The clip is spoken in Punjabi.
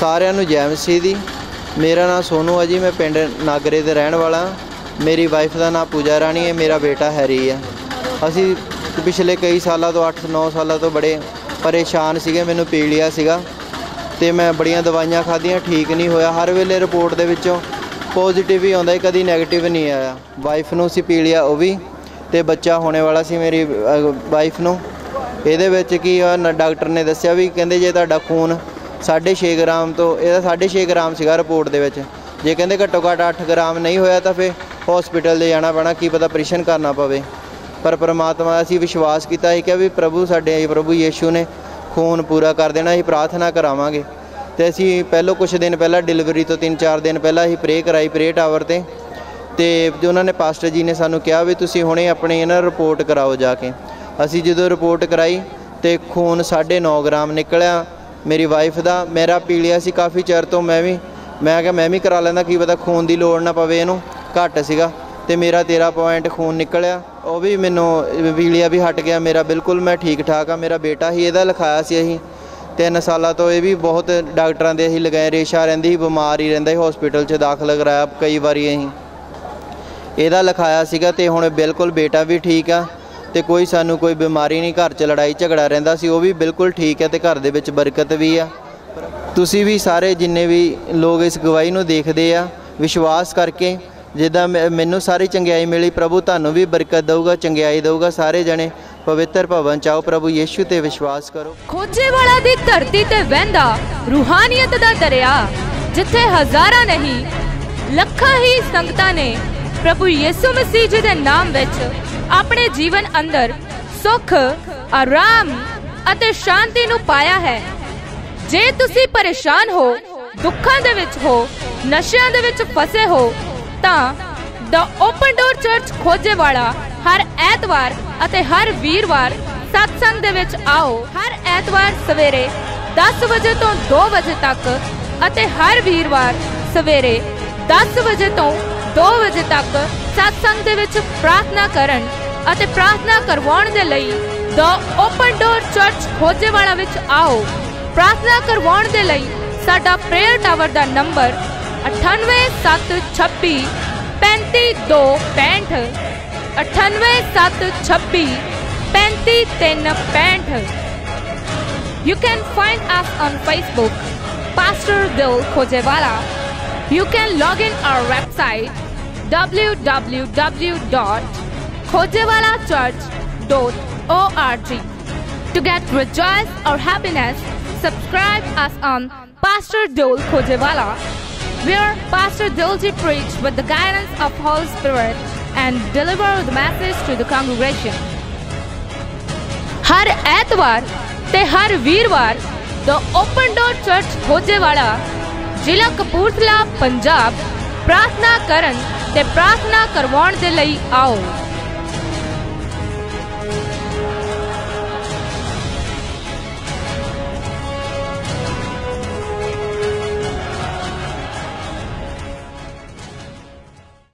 ਸਾਰਿਆਂ ਨੂੰ ਜੈ ਮਸੀਹ ਦੀ। ਮੇਰਾ ਨਾਮ ਸੋਨੂ ਹੈ ਜੀ, ਮੈਂ ਪਿੰਡ ਨਾਗਰੇ ਦੇ ਰਹਿਣ ਵਾਲਾ ਹਾਂ। ਮੇਰੀ ਵਾਈਫ ਦਾ ਨਾਮ ਪੂਜਾ ਰਾਣੀ ਹੈ, ਮੇਰਾ ਬੇਟਾ ਹੈਰੀ ਹੈ ਅਸੀਂ ਪਿਛਲੇ ਕਈ ਸਾਲਾਂ ਤੋਂ 8-9 ਸਾਲਾਂ ਤੋਂ ਬੜੇ ਪਰੇਸ਼ਾਨ ਸੀਗੇ, ਮੈਨੂੰ ਪੀਲੀਆ ਸੀਗਾ। ਤੇ ਮੈਂ ਬੜੀਆਂ ਦਵਾਈਆਂ ਖਾਧੀਆਂ, ਠੀਕ ਨਹੀਂ ਹੋਇਆ। ਹਰ ਵੇਲੇ ਰਿਪੋਰਟ ਦੇ ਵਿੱਚੋਂ ਪੋਜ਼ਿਟਿਵ ਹੀ ਆਉਂਦਾ ਕਦੀ ਨੈਗੇਟਿਵ ਨਹੀਂ ਆਇਆ। ਵਾਈਫ ਨੂੰ ਸੀ ਪੀਲੀਆ, ਉਹ ਵੀ। ਤੇ ਬੱਚਾ ਹੋਣੇ ਵਾਲਾ ਸੀ ਮੇਰੀ ਵਾਈਫ ਨੂੰ। ਇਹਦੇ ਵਿੱਚ ਕੀ ਡਾਕਟਰ ਨੇ ਦੱਸਿਆ ਵੀ ਕਹਿੰਦੇ ਜੇ ਤੁਹਾਡਾ ਖੂਨ 6.5 ਗ੍ਰਾਮ ਤੋਂ, ਇਹਦਾ 6.5 ਗ੍ਰਾਮ ਸੀਗਾ ਰਿਪੋਰਟ ਦੇ ਵਿੱਚ। ਜੇ ਕਹਿੰਦੇ ਘੱਟੋ ਘੱਟ 8 ਗ੍ਰਾਮ ਨਹੀਂ ਹੋਇਆ ਤਾਂ ਫਿਰ ਹਸਪੀਟਲ ਦੇ ਜਾਣਾ ਪੈਣਾ, ਕੀ ਪਤਾ ਆਪਰੇਸ਼ਨ ਕਰਨਾ ਪਵੇ। ਪਰ ਪ੍ਰਮਾਤਮਾ ਅਸੀਂ ਵਿਸ਼ਵਾਸ ਕੀਤਾ ਸੀ ਕਿ ਵੀ ਪ੍ਰਭੂ ਸਾਡੇ, ਪ੍ਰਭੂ ਯੀਸ਼ੂ ਨੇ ਖੂਨ ਪੂਰਾ ਕਰ ਦੇਣਾ, ਅਸੀਂ ਪ੍ਰਾਰਥਨਾ ਕਰਾਵਾਂਗੇ। ਤੇ ਅਸੀਂ ਪਹਿਲੋਂ ਕੁਝ ਦਿਨ ਪਹਿਲਾਂ ਡਿਲੀਵਰੀ ਤੋਂ 3-4 ਦਿਨ ਪਹਿਲਾਂ ਅਸੀਂ ਪ੍ਰੇ ਕਰਾਈ ਪ੍ਰੇ ਟਾਵਰ ਤੇ। ਤੇ ਜੋ ਉਹਨਾਂ ਨੇ ਪਾਸਟਰ ਜੀ ਨੇ ਸਾਨੂੰ ਕਿਹਾ ਵੀ ਤੁਸੀਂ ਹੁਣੇ ਆਪਣੇ ਇਹਨਾਂ ਰਿਪੋਰਟ ਕਰਾਓ ਜਾ ਕੇ। ਅਸੀਂ ਜਦੋਂ ਰਿਪੋਰਟ ਕਰਾਈ ਤੇ ਖੂਨ 9.5 ਗ੍ਰਾਮ ਨਿਕਲਿਆ ਮੇਰੀ ਵਾਈਫ ਦਾ, ਮੇਰਾ ਪੀਲੀਆ ਸੀ ਕਾਫੀ ਚਿਰ ਤੋਂ ਮੈਂ ਵੀ। ਮੈਂ ਕਿਹਾ, ਮੈਂ ਵੀ ਕਰਾ ਲੈਂਦਾ, ਕੀ ਪਤਾ ਖੂਨ ਦੀ ਲੋੜ ਨਾ ਪਵੇ ਇਹਨੂੰ, ਘੱਟ ਸੀਗਾ। ਤੇ ਮੇਰਾ 13 ਪੁਆਇੰਟ ਖੂਨ ਨਿਕਲਿਆ। ਉਹ ਵੀ ਮੈਨੂੰ ਪੀਲੀਆ ਵੀ ਹਟ ਗਿਆ ਮੇਰਾ, ਬਿਲਕੁਲ ਮੈਂ ਠੀਕ ਠਾਕ ਆ, ਮੇਰਾ ਬੇਟਾ ਹੀ ਇਹਦਾ ਲਿਖਾਇਆ ਸੀ ਅਸੀਂ। ਤਿੰਨ ਸਾਲਾਂ ਤੋਂ ਇਹ ਵੀ ਬਹੁਤ ਡਾਕਟਰਾਂ ਦੇ ਅਸੀਂ ਲਗਾਏ, ਰੇਸ਼ਾ ਰਹਿੰਦੀ ਸੀ, ਬਿਮਾਰ ਹੀ ਰਹਿੰਦਾ ਸੀ ਹਸਪੀਟਲ 'ਚ ਦਾਖਲ ਕਰਾਇਆ ਕਈ ਵਾਰੀ ਅਸੀਂ। ਇਹਦਾ ਲਿਖਾਇਆ ਸੀਗਾ ਤੇ ਹੁਣ ਬਿਲਕੁਲ ਬੇਟਾ ਵੀ ਠੀਕ ਆ। ਤੇ ਕੋਈ ਸਾਨੂੰ ਕੋਈ ਬਿਮਾਰੀ ਨਹੀਂ, ਘਰ 'ਚ ਲੜਾਈ ਝਗੜਾ ਰਹਿੰਦਾ ਸੀ, ਉਹ ਵੀ ਬਿਲਕੁਲ ਠੀਕ ਹੈ ਤੇ ਘਰ ਦੇ ਵਿੱਚ ਬਰਕਤ ਵੀ ਆ। ਤੁਸੀਂ ਵੀ ਸਾਰੇ ਜਿੰਨੇ ਵੀ ਲੋਕ ਇਸ ਗਵਾਹੀ ਨੂੰ ਦੇਖਦੇ ਆ, ਵਿਸ਼ਵਾਸ ਕਰਕੇ, ਜਿੱਦਾਂ ਮੈਨੂੰ ਸਾਰੀ ਚੰਗਿਆਈ ਮਿਲੀ, ਪ੍ਰਭੂ ਤੁਹਾਨੂੰ ਵੀ ਬਰਕਤ ਦਊਗਾ, ਚੰਗਿਆਈ ਦਊਗਾ ਸਾਰੇ ਜਣੇ। ਪਵਿੱਤਰ ਭਵਨ ਚਾਓ ਪ੍ਰਭੂ ਯੀਸ਼ੂ ਤੇ ਵਿਸ਼ਵਾਸ ਕਰੋ। ਖੋਜੇਵਾਲਾ ਦੀ ਧਰਤੀ ਤੇ ਵਹਿੰਦਾ ਰੂਹਾਨੀਅਤ ਦਾ ਦਰਿਆ, ਜਿੱਥੇ ਹਜ਼ਾਰਾਂ ਨਹੀਂ, ਲੱਖਾਂ ਹੀ ਸੰਗਤਾਂ ਨੇ ਪ੍ਰਭੂ ਯਿਸੂ ਮਸੀਹ ਜੀ ਦੇ ਨਾਮ ਵਿੱਚ ਆਪਣੇ ਜੀਵਨ ਅੰਦਰ ਸੁੱਖ, ਆਰਾਮ ਅਤੇ ਸ਼ਾਂਤੀ ਨੂੰ ਪਾਇਆ ਹੈ। ਜੇ ਤੁਸੀਂ ਪਰੇਸ਼ਾਨ ਹੋ, ਦੁੱਖਾਂ ਦੇ ਵਿੱਚ ਹੋ, ਨਸ਼ਿਆਂ ਦੇ ਵਿੱਚ ਫਸੇ ਹੋ, ਤਾਂ ਦ ਓਪਨ ਡੋਰ ਚਰਚ ਖੋਜੇਵਾਲਾ ਹਰ ਐਤਵਾਰ ਅਤੇ ਹਰ ਵੀਰਵਾਰ ਸਤਸੰਗ ਦੇ ਵਿੱਚ ਆਓ। ਹਰ ਐਤਵਾਰ ਸਵੇਰੇ 10 ਵਜੇ ਤੋਂ 2 ਵਜੇ ਤੱਕ ਅਤੇ ਹਰ ਵੀਰਵਾਰ ਸਵੇਰੇ 10 ਵਜੇ ਤੋਂ 2 ਵਜੇ ਤੱਕ ਸਤਸੰਗ ਦੇ ਵਿੱਚ ਪ੍ਰਾਰਥਨਾ ਕਰਨ ਅਤੇ ਪ੍ਰਾਰਥਨਾ ਕਰਵਾਉਣ ਦੇ ਲਈ ਦ ਓਪਨ ਡੋਰ ਚਰਚ ਖੋਜੇਵਾਲਾ ਵਿੱਚ ਆਓ। ਪ੍ਰਾਰਥਨਾ ਕਰਵਾਉਣ ਦੇ ਲਈ ਸਾਡਾ prayer tower the number 98726 35265 98726 35365 You can find us on Facebook, Pastor Dil Khojewala. You can log in our website www.khojewalachurch.org. To get rejoice or happiness, subscribe us on Pastor Dole Khojewala, where Pastor Dolji preach with the guidance of Holy Spirit and deliver the message to the congregation. हर एतवार ते हर वीरवार the open door church खोजेवाड़ा Jila Kapurthala Punjab. प्रार्थना Karan, ਤੇ ਪ੍ਰਾਰਥਨਾ ਕਰਵਾਉਣ ਦੇ ਲਈ ਆਓ